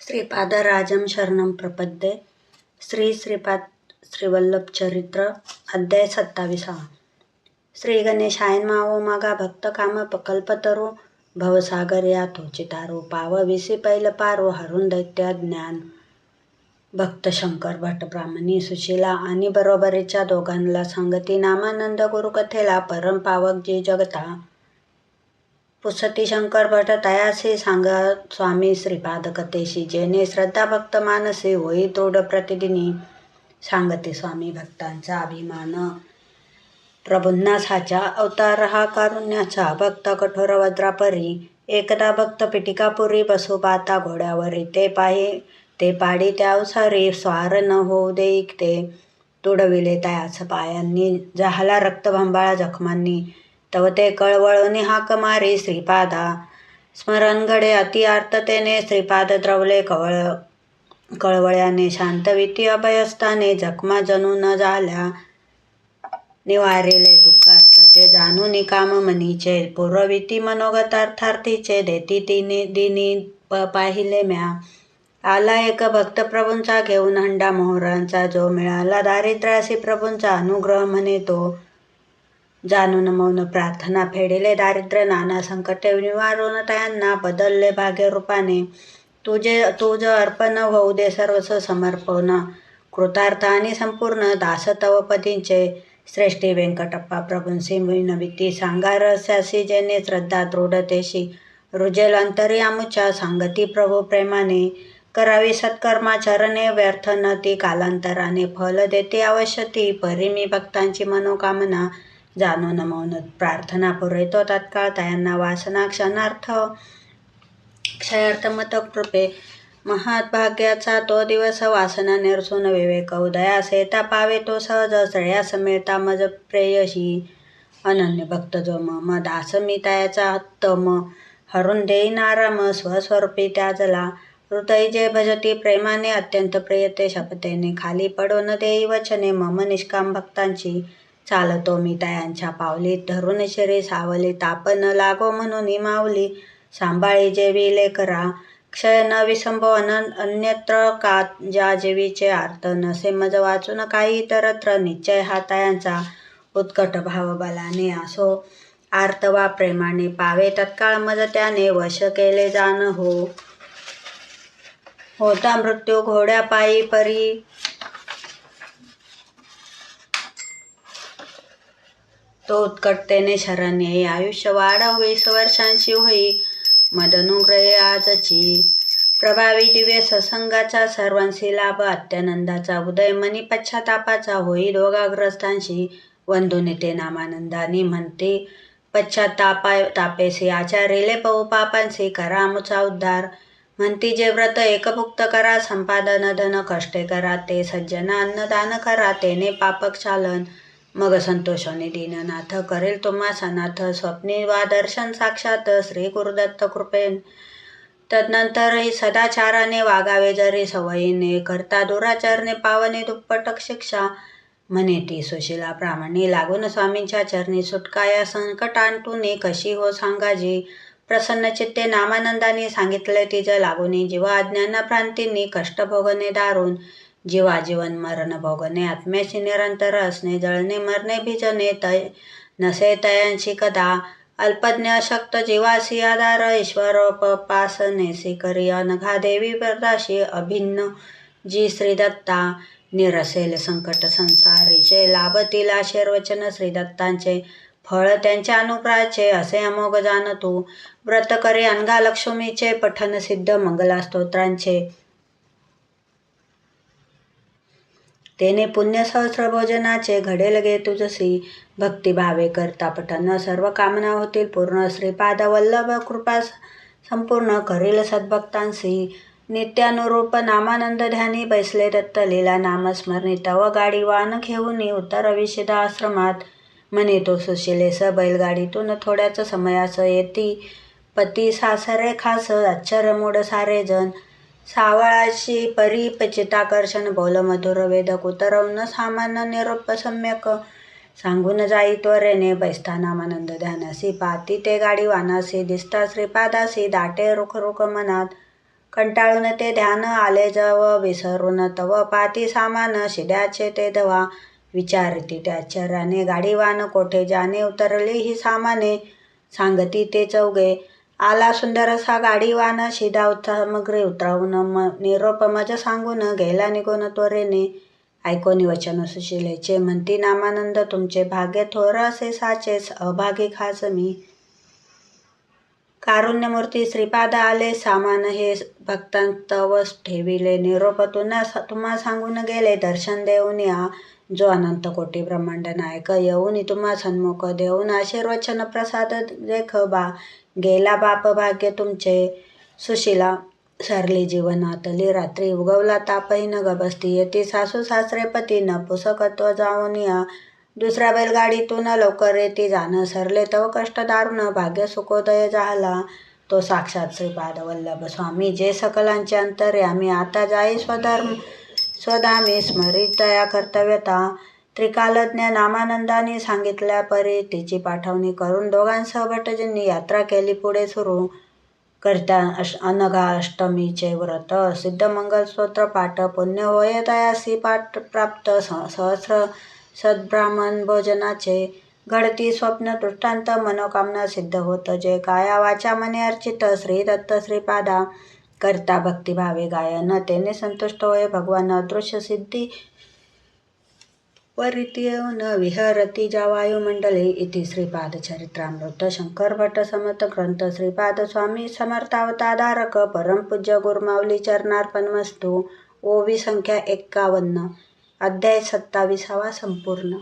श्रीपादराजं शरणं प्रपद्ये. श्री श्रीपाद श्रीवल्लभचरित्र अध्याय सत्ताविसावा श्री गणेशायन मावो मागा भक्त काम कल्पतरू भवसागर या तोचितारू पाव विसी पैल पारो हरून दैत्य ज्ञान. भक्त शंकर भट ब्राह्मणी सुशीला आणि बरोबरीच्या दोघांना संगती नामानंद गुरुकथेला परम पावक जी जगता. पुसती शंकर भट तयासी सांगा स्वामी श्रीपाद कथेशी जेणे श्रद्धा भक्त मानसी होई तोड प्रतिदिनी सांगते स्वामी भक्तांचा अभिमान. प्रभूंना साचा अवतार हा कारुण्याचा भक्त कठोर वज्रापरी एकदा भक्त पिटिकापुरी बसू पाता घोड्यावरी ते पाहि ते पाडी त्यावसारी स्वार न होऊ देईक ते तुडविले तयाच पायांनी जहाला रक्तभंबाळा जखमांनी तव ते कळवळणी हाक मारी श्रीपादा. स्मरण घडे अति आर्ततेने श्रीपाद द्रवले कवळ. कळवळ्याने शांतविती अभयस्थाने जखमा जणू न झाल्या. निवारिले दुःखार्थाचे जाणून काम मनीचे. पूर्वविती मनोगतार्थार्थीचे देती तिने दिनी प पाहिले म्या. आला एक भक्त प्रभूंचा घेऊन हंडा मोहरांचा जो मिळाला दारिद्र्यासी प्रभूंचा अनुग्रह म्हणे तो. जाणून मौन प्रार्थना फेडिले दारिद्र्य नाना संकटे निवारून त्यांना बदलले भाग्यरूपाने तुझे तुझ अर्पण होऊ दे सर्वस समर्पण. कृतार्थ आणि संपूर्ण दास पतींचे श्रेष्ठी व्यंकटप्पा प्रभूंसी विनविती सांगा रहस्यासी जेने श्रद्धा दृढतेशी. रुजेल अंतरी आमुच्या सांगती प्रभू प्रेमाने. करावी सत्कर्मा चरणे व्यर्थ न ती कालांतराने. फल देते अवश्य ती. परिमी भक्तांची मनोकामना. जाणून मौन प्रार्थना पुरयतो तत्काळ. तयांना वासना क्षणार्थ क्षयार्थ मतक कृपे महाभाग्याचा तो दिवस वासना निरसून विवेक उदया सेता पावे तो सहज श्रेया समेता मज प्रेयशी अनन्य भक्त जो मम दास मी तयाचा तम हरून देईन आराम स्वस्वरूपी त्याजला. हृदय जे भजती प्रेमाने अत्यंत प्रियते शपतेने खाली पडून देई वचने मम निष्काम भक्तांची. चालतो मी तयांच्या पावली. धरून शिरे सावली ताप न लागो म्हणून माऊली सांभाळी जेवी लेकरा क्षय न विसंभव अन अन्यत्र का ज्या जेवीचे आर्त नसे मज वाचून काही इतरत्र निश्चय हा तयांचा. उत्कट भाव बलाने असो आर्त वा प्रेमाने पावे तत्काळ मज त्याने वश केले जाण हो. होता मृत्यू घोड्या पायी परी तो उत्कटतेने शरण ये आयुष्य वाढव वीस वर्षांची होई मदनुग्रहे आजची. प्रभावी दिव्य ससंगाचा सर्वांशी लाभ अत्यानंदाचा उदय मनी पश्चातापाचा होई दोघाग्रस्तांशी वंदुनी नामानंदानी म्हणते पश्चातापा तापेसी आचार्यले पहु पापांशी करा मुचा उद्धार. म्हणती जे व्रत एकभुक्त करा संपादन धन कष्टे करा ते सज्जना अन्नदान करा तेने पापक चालन. मग संतोषाने दीननाथ करेल तुम्हा सनाथ स्वप्नी वा दर्शन साक्षात श्री गुरुदत्त कृपेन. तदनंतरही सदाचाराने वागावे जरी सवयीने करता दुराचरणे पावने दुप्पटक शिक्षा. म्हणे ती सुशिला प्रामाणी लागून स्वामींच्या चरणी सुटका या संकटांतून कशी हो सांगाजी. प्रसन्न चित्ते नामानंदाने सांगितले तिच्या लागून जीवा अज्ञान भ्रांतींनी कष्ट भोगणे दारून जीवा जीवन मरण भोगणे आत्म्याशी निरंतर असणे जळणे मरणे भिजणे तय नसे तयांशी कदा अल्पज्ञ अशक्त जीवासी आधार ईश्वरोपपासनेसी करी अनघा देवी प्रदाशी अभिन्न जी श्रीदत्ता निरसेल संकट संसारीचे लाभतील आशीर्वचन श्रीदत्तांचे फळ त्यांच्या अनुग्रहाचे असे अमोघ जाण तू व्रत करी अनघा लक्ष्मीचे पठन सिद्ध मंगला तेने पुण्य सहस्र भोजनाचे घडेल गे तुझसी. भक्तिभावे करता पठन सर्व कामना होतील पूर्ण. श्रीपाद वल्लभ कृपा संपूर्ण करील सद्भक्तांसी नित्यानुरूप नामानंद ध्यानी बैसले दत्त. लीला नामस्मरणी तव गाडी वान घेऊन उत्तर विशिदा आश्रमात. म्हणे तो सुशिलेस बैलगाडीतून थोड्याच समयास येती. पती सासरे खास आश्चर्य मोड सारे जण सावळाशी परिपचिताकर्षण बोल मधुर वेदक कुतरवून सामान्य निरोप सम्यक. सांगून जाई त्वरेने बैस्थानामानंद ध्यानासी पाती ते गाडी वानासी दिसता श्रीपादासी दाटे रुख रुख मनात. कंटाळून ते ध्यान आले जव विसरून तव पाती सामान शिद्याचे ते धवा. विचारती त्याचर्याने गाडीवान कोठे? जाने उतरली ही सामाने. सांगती ते चौघे आला सुंदरसा गाडीवान शिदा सामग्री उतरावून म निरोप मज सांगून गेला निघून त्वरेने. ऐकोनी वचन सुशिलेचे म्हणती नामानंद तुमचे भाग्य थोर असे साचेच अभागी खास मी. कारुण्यमूर्ती श्रीपाद आले सामान हे भक्तांतव ठेविले निरोप तुना तुम्हा सांगून गेले दर्शन देऊन या. जो अनंत कोटी ब्रह्मांड नायक येऊन तुम्हा सन्मुख देऊन आशीर्वचन प्रसाद देख बा. गेला बाप भाग्य तुमचे. सुशिला सरली जीवनातली रात्री उगवला तापही न गबसती. येती सासू सासरे पती न पुसकत्व जाऊन या. दुसऱ्या बैलगाडीतून लवकर येती जाणं सरले तव कष्ट दारुण भाग्य सुखोदय झाला. तो साक्षात श्रीपाद वल्लभ स्वामी. जे सकलांचे अंतर्यामी आता जाई स्वधर्म स्वधामी स्मरितया कर्तव्यता. त्रिकालज्ञ नामानंदाने सांगितल्या परी तिची पाठवणी करून दोघांसह भटजींनी यात्रा केली. पुढे सुरू करता अश अनघा अष्टमीचे व्रत सिद्धमंगल स्तोत्र पाठ पुण्य होय पाठ प्राप्त सहस्र सद्ब्राह्मण भोजनाचे घडती स्वप्न दृष्टांत मनोकामना सिद्ध होत जे काया वाचा मने अर्चित श्री दत्त श्रीपादा करता भक्तिभावे गायन. तेने संतुष्ट होय भगवान अदृश्य सिद्धी. वरितीयन विहरती जा वायुमंडले इति श्रीपादचरित्रामृत शंकर भट समर्थ ग्रंथ श्रीपाद स्वामी समर्थावताधारक परमपूज्य गुरुमावली चरणार्पणमस्तु ओवी संख्या एक्कावन्न. अध्याय सत्ताविसावा संपूर्ण.